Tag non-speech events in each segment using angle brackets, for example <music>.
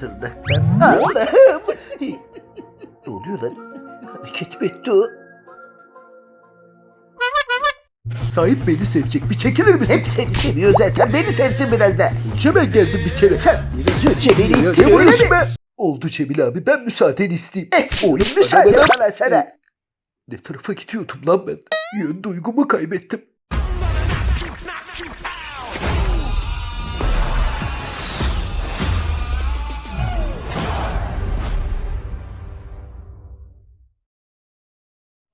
tırnaklar. Allah'ım. ne oluyor lan? Hareket mi etti o? Sahip beni sevecek. Bir çekilir misin? Hep seni seviyor zaten. Beni sevsin biraz da. Önce ben geldim bir kere. Sen biraz önce beni Ya, ittin ne öyle vuruyorsun mi? be? Oldu Cemil abi. Ben müsaadeni isteyeyim. Et oğlum müsaade bana- bana sana. Ne tarafa gidiyordum lan ben? Yön duygumu kaybettim.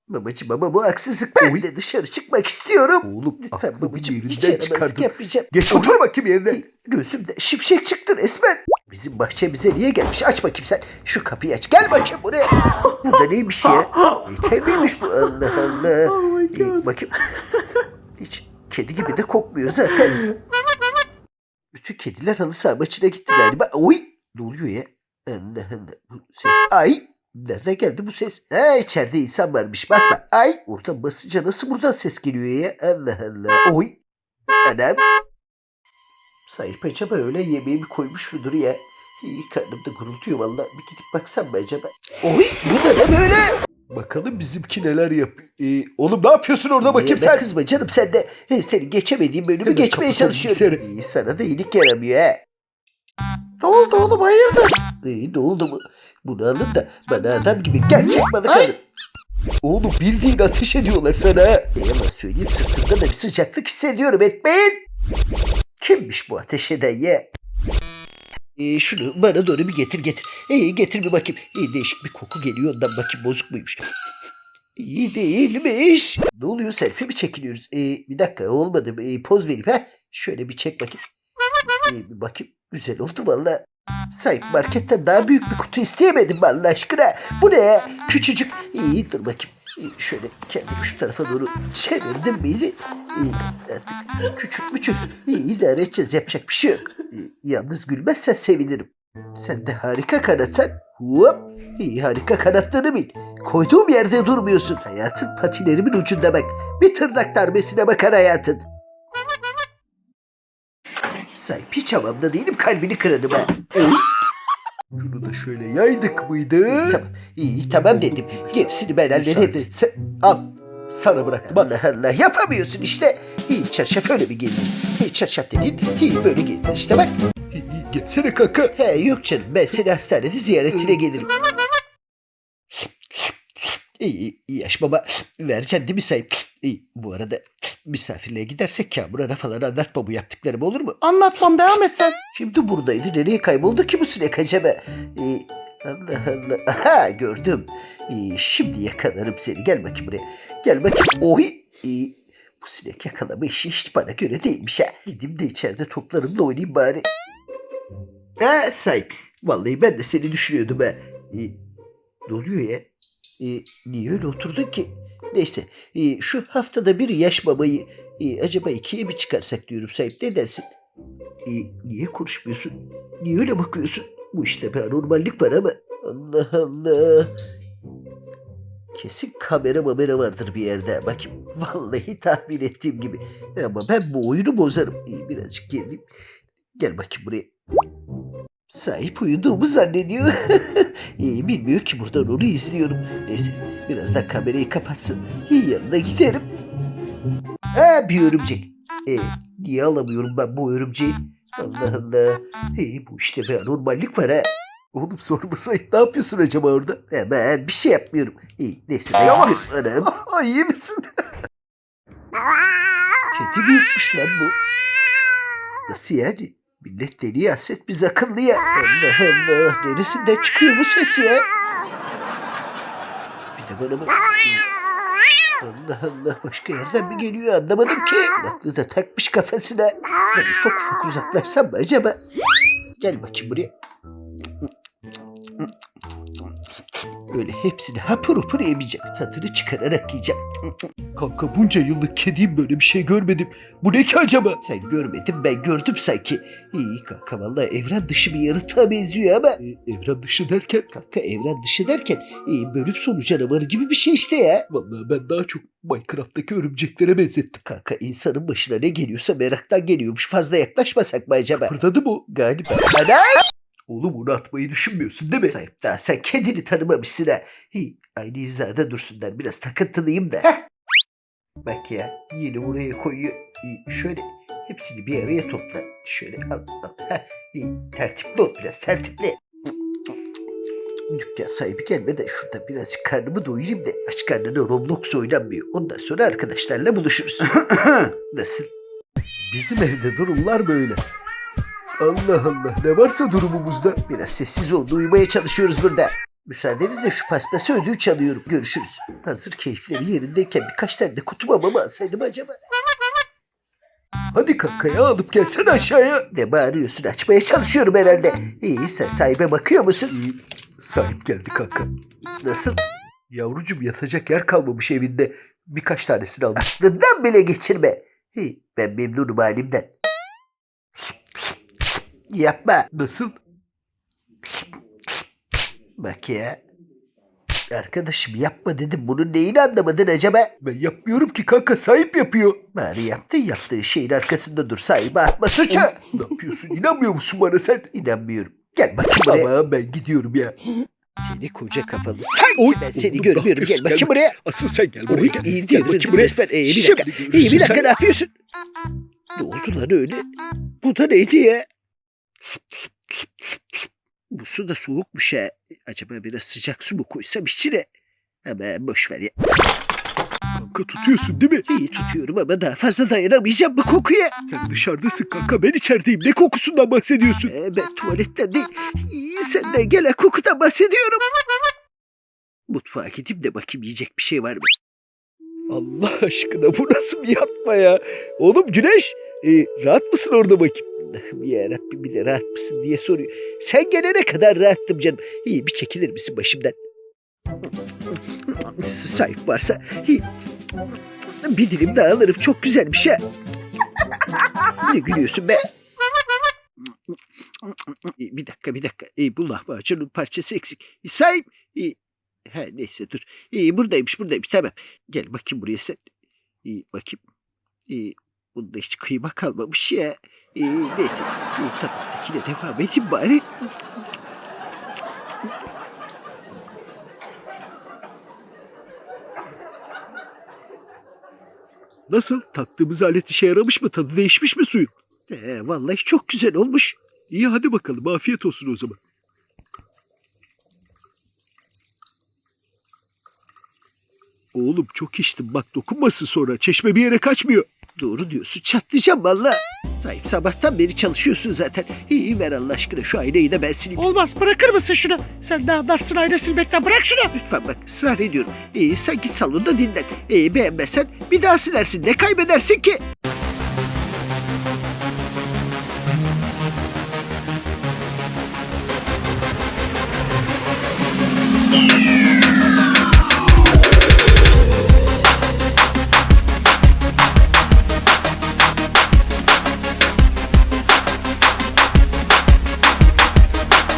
Babacım ama bu haksızlık. Ben Oy. de dışarı çıkmak istiyorum. Oğlum Lütfen aklımı babacım hiç yerinden yaramazlık çıkardın. yapmayacağım. Geç otur bakayım yerine. Gözümde şimşek çıktı resmen. Bizim bahçemize niye gelmiş? Aç bakayım sen. Şu kapıyı aç. Gel bakayım buraya. Bu da neymiş ya? Heykel miymiş bu? Allah Allah. <laughs> Ee, bakayım. Hiç kedi gibi de kokmuyor zaten. Bütün kediler halı saha maçına gitti galiba. Oy! Ne oluyor ya? Allah Allah. Bu ses. Ay! Nereden geldi bu ses? Ha içeride insan varmış. Basma. Ay! Oradan basınca nasıl buradan ses geliyor ya? Allah Allah. Oy! Anam. Sahip acaba öyle yemeği mi koymuş mudur ya? İyi karnımda gurultuyor valla. Bir gidip baksam mı acaba? Oy! Bu da ne böyle? Bakalım bizimki neler yapıyor. Ee, oğlum ne yapıyorsun orada bakayım Bakayım sen? kızma canım sen de he, senin geçemediğin bölümü Hemen geçmeye çalışıyorum. bilgisayarı. İyi sana da iyilik yaramıyor ha. Ne oldu oğlum hayırdır? İyi ne oldu bu? Bunu alın da bana adam gibi gerçek balık alın. Oğlum bildiğin ateş ediyorlar sana. yalan söyleyeyim sırtımda da bir sıcaklık hissediyorum etmeyin. Kimmiş bu ateş eden ya? Ee, şunu bana doğru bir getir getir. İyi getir bir bakayım. İyi değişik bir koku geliyor ondan bakayım bozuk muymuş. İyi değilmiş. Ne oluyor selfie mi çekiliyoruz? Ee, bir dakika olmadı. Ee, poz vereyim ha. Şöyle bir çek bakayım. Ee, bir bakayım. Güzel oldu valla. Sahip marketten daha büyük bir kutu isteyemedim Allah aşkına. Bu ne? Küçücük. İyi dur bakayım. İyi, şöyle kendimi şu tarafa doğru çevirdim miydi? İyi artık küçük küçük. İyi idare edeceğiz yapacak bir şey yok. İyi, yalnız gülmezsen sevinirim. Sen de harika kanatsan. Hop. İyi harika kanattığını bil. Koyduğum yerde durmuyorsun. Hayatın patilerimin ucunda bak. Bir tırnak darbesine bakar hayatın. Sahip hiç havamda değilim kalbini kırarım ha. Şunu da şöyle yaydık mıydı? Tamam. İyi tamam dedim. Gerisini ben hallederim. etse al. Sana bıraktım al. Allah Allah yapamıyorsun işte. İyi çarşaf öyle bir geliyor. İyi çarşaf dediğin iyi böyle gelir. İşte bak. İyi, iyi, Gelsene kanka. He yok canım ben seni hastanede ziyaretine gelirim. İyi, iyi yaş baba. Vereceksin değil mi sahip? İyi, bu arada misafirliğe gidersek Kamuran'a falan anlatma bu yaptıklarımı olur mu? Anlatmam devam et sen. Şimdi buradaydı. Nereye kayboldu ki bu sinek acaba? Ee, Allah Allah. Aha gördüm. Ee, şimdi yakalarım seni. Gel bakayım buraya. Gel bakayım. Oy. Ee, bu sinek yakalama işi hiç bana göre değilmiş ha. Gideyim de içeride toplarımla oynayayım bari. Ha sahip. Vallahi ben de seni düşünüyordum ha. Ee, ne oluyor ya? Ee, niye öyle oturdun ki? Neyse. ee, şu haftada bir yaş babayı ee, acaba ikiye mi çıkarsak diyorum sahip. Ne dersin? E, niye konuşmuyorsun? Niye öyle bakıyorsun? Bu işte bir anormallik var ama. Allah Allah. Kesin kamera mamera vardır bir yerde. Bakayım. Vallahi tahmin ettiğim gibi. Ama ben bu oyunu bozarım. İyi birazcık geleyim. Gel bakayım buraya. Sahip uyuduğumu zannediyor. <laughs> İyi bilmiyor ki buradan onu izliyorum. Neyse birazdan kamerayı kapatsın. İyi yanına giderim. Ha bir örümcek. E, niye alamıyorum ben bu örümceği? Allah Allah. Hey, bu işte bir anormallik var ha. Oğlum sorma sahip ne yapıyorsun acaba orada? Hemen bir şey yapmıyorum. İyi neyse ben Yavaş. gidiyorum. Anam. <laughs> İyi misin? Kedi büyütmüş lan bu. Nasıl yani? Millet deli haset biz akıllı ya. Allah Allah. Neresinden çıkıyor bu ses ya? Bir de bana bak. Allah Allah başka yerden mi geliyor anlamadım ki. Aklı da takmış kafasına. Ben ufak ufak uzaklaşsam mı acaba? Gel bakayım buraya. Öyle hepsini hapur hapur yemeyeceğim. Tadını çıkararak yiyeceğim. Kanka bunca yıllık kediyim böyle bir şey görmedim. Bu ne ki acaba? Sen görmedin ben gördüm sanki. İyi kanka vallahi evren dışı bir yaratığa benziyor ama. Ee, evren dışı derken Kanka evren dışı derken iyi bölüm sonu canavarı gibi bir şey işte ya. vallahi ben daha çok Minecraft'taki örümceklere benzettim. Kanka insanın başına ne geliyorsa meraktan geliyormuş. Fazla yaklaşmasak mı acaba? Fırladı mı? Galiba. Ana! Oğlum onu atmayı düşünmüyorsun değil mi? Sahip daha sen kendini tanımamışsın ha. Hi, aynı hizada dursunlar biraz takıntılıyım da. Bak ya yine oraya koyuyor. İyi, şöyle hepsini bir araya topla. Şöyle al al. Heh, iyi, tertipli ol biraz tertipli. Dükkan sahibi gelmeden şurada birazcık karnımı doyurayım da aç karnına Roblox oynanmıyor. Ondan sonra arkadaşlarla buluşuruz. <laughs> Nasıl? Bizim evde durumlar böyle. Allah Allah ne varsa durumumuzda. Biraz sessiz ol. Uyumaya çalışıyoruz burada. Müsaadenizle şu paspası ödül çalıyorum. Görüşürüz. Hazır keyifleri yerindeyken birkaç tane de kutu mama alsaydım acaba? Hadi kankaya alıp gelsene aşağıya. Ne bağırıyorsun? Açmaya çalışıyorum herhalde. İyi sen sahibe bakıyor musun? Sahip geldi kanka. Nasıl? Yavrucum yatacak yer kalmamış evinde. Birkaç tanesini aldım. Aklından bile geçirme. İyi, ben memnunum halimden. Yapma. Nasıl? Bak ya. Arkadaşım yapma dedim. Bunun neyini anlamadın acaba? Ben yapmıyorum ki kanka sahip yapıyor. Bari yaptın yaptığın şeyin arkasında dur. Sahibi atma suçu. ne yapıyorsun? İnanmıyor musun bana sen? İnanmıyorum. Gel bakayım buraya. Tamam ben gidiyorum ya. Seni koca kafalı. Sanki Oy, ben seni görmüyorum. Gel bakayım buraya. Asıl sen gel buraya Oy, gel. iyi Gel diyor. bakayım Resmen. Ee, bir dakika. İyi bir dakika ne yapıyorsun? Ne oldu lan öyle? Bu da neydi ya? Bu su da soğukmuş ha. Acaba biraz sıcak su mu koysam içine? Hemen boş ver ya. Kanka tutuyorsun değil mi? İyi tutuyorum ama daha fazla dayanamayacağım bu kokuya. Sen dışarıdasın kanka ben içerideyim. Ne kokusundan bahsediyorsun? Ee, ben tuvaletten değil, senden gelen kokudan bahsediyorum. Mutfağa gideyim de bakayım yiyecek bir şey var mı? Allah aşkına bu nasıl bir yatma ya? Oğlum Güneş e, rahat mısın orada bakayım? Allah'ım yarabbim bir de rahat mısın diye soruyor. Sen gelene kadar rahattım canım. İyi bir çekilir misin başımdan? Sahip varsa iyi. bir dilim daha alırım. Çok güzel bir şey. Ne gülüyorsun be? Bir dakika bir dakika. İyi, bu lahmacunun parçası eksik. Sahip. İyi. Ha, neyse dur. İyi, buradaymış buradaymış tamam. Gel bakayım buraya sen. İyi bakayım. İyi, bunda hiç kıyma kalmamış ya. İyi, neyse. Tabaktakine devam edeyim bari. Nasıl? Taktığımız alet işe yaramış mı? Tadı değişmiş mi suyun? Ee, vallahi çok güzel olmuş. İyi hadi bakalım afiyet olsun o zaman. Oğlum çok içtim bak dokunmasın sonra. Çeşme bir yere kaçmıyor. Doğru diyorsun. Çatlayacağım valla. Sahip sabahtan beri çalışıyorsun zaten. İyi ver Allah aşkına şu aynayı da ben sileyim. Olmaz bırakır mısın şunu? Sen ne anlarsın ayna silmekten bırak şunu. Lütfen bak ısrar ediyorum. İyi sen git salonda dinlen. İyi beğenmezsen bir daha silersin. Ne kaybedersin ki?